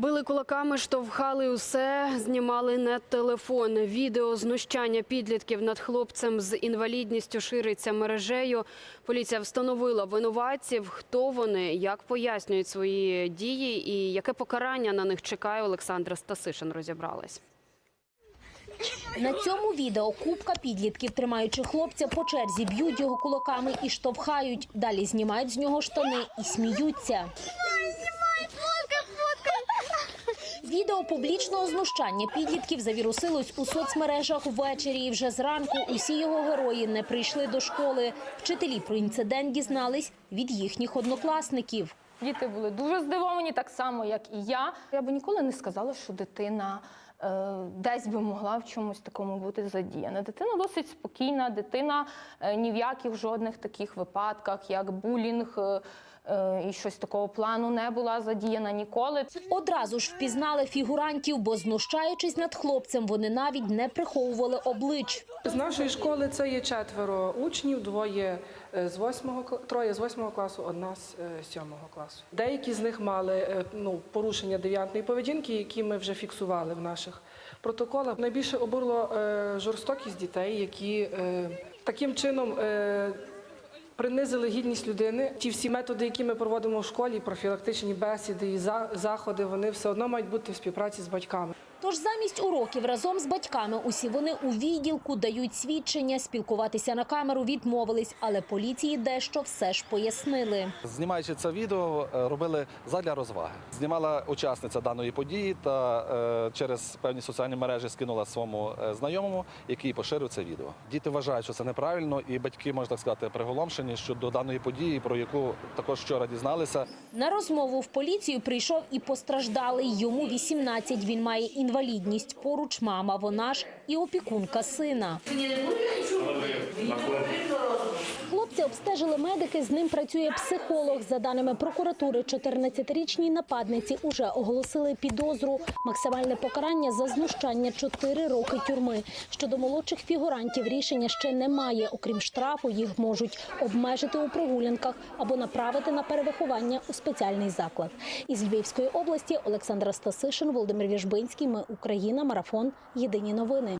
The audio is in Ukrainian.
Били кулаками, штовхали усе, знімали на телефон. Відео знущання підлітків над хлопцем з інвалідністю шириться мережею. Поліція встановила винуватців, хто вони, як пояснюють свої дії і яке покарання на них чекає. Олександра Стасишин розібралась. На цьому відео купка підлітків, тримаючи хлопця по черзі, б'ють його кулаками і штовхають. Далі знімають з нього штани і сміються. Відео публічного знущання підлітків завірусилось у соцмережах ввечері. І вже зранку усі його герої не прийшли до школи. Вчителі про інцидент дізнались від їхніх однокласників. Діти були дуже здивовані, так само, як і я. Я би ніколи не сказала, що дитина е, десь би могла в чомусь такому бути задіяна. Дитина досить спокійна, дитина е, ні в яких жодних таких випадках, як булінг е, і щось такого плану не була задіяна ніколи. Одразу ж впізнали фігурантів, бо знущаючись над хлопцем, вони навіть не приховували облич. З нашої школи це є четверо учнів, двоє е, з восьмого троє з восьмого класу, одна з е, сьомого класу. Деякі з них мали е, ну, порушення девіантної поведінки, які ми вже фіксували в наших протоколах. Найбільше обурло е, жорстокість дітей, які е, таким чином. Принизили гідність людини. Ті всі методи, які ми проводимо в школі, профілактичні бесіди і заходи, вони все одно мають бути в співпраці з батьками. Тож замість уроків разом з батьками усі вони у відділку дають свідчення, спілкуватися на камеру відмовились, але поліції дещо все ж пояснили. Знімаючи це відео, е, робили задля розваги. Знімала учасниця даної події та е, через певні соціальні мережі скинула своєму е, знайомому, який поширив це відео. Діти вважають, що це неправильно, і батьки можна так сказати приголомшені щодо даної події, про яку також вчора дізналися. На розмову в поліцію прийшов і постраждалий. Йому 18, він має інвалідність. Поруч мама, вона ж і опікунка сина. Хлопця обстежили медики, з ним працює психолог. За даними прокуратури, 14-річній нападниці уже оголосили підозру. Максимальне покарання за знущання – 4 роки тюрми. Щодо молодших фігурантів рішення ще немає. Окрім штрафу, їх можуть обмежити у прогулянках або направити на перевиховання у спеціальний заклад. Із Львівської області Олександра Стасишин, Володимир Віжбинський. Ми Україна. Марафон. Єдині новини.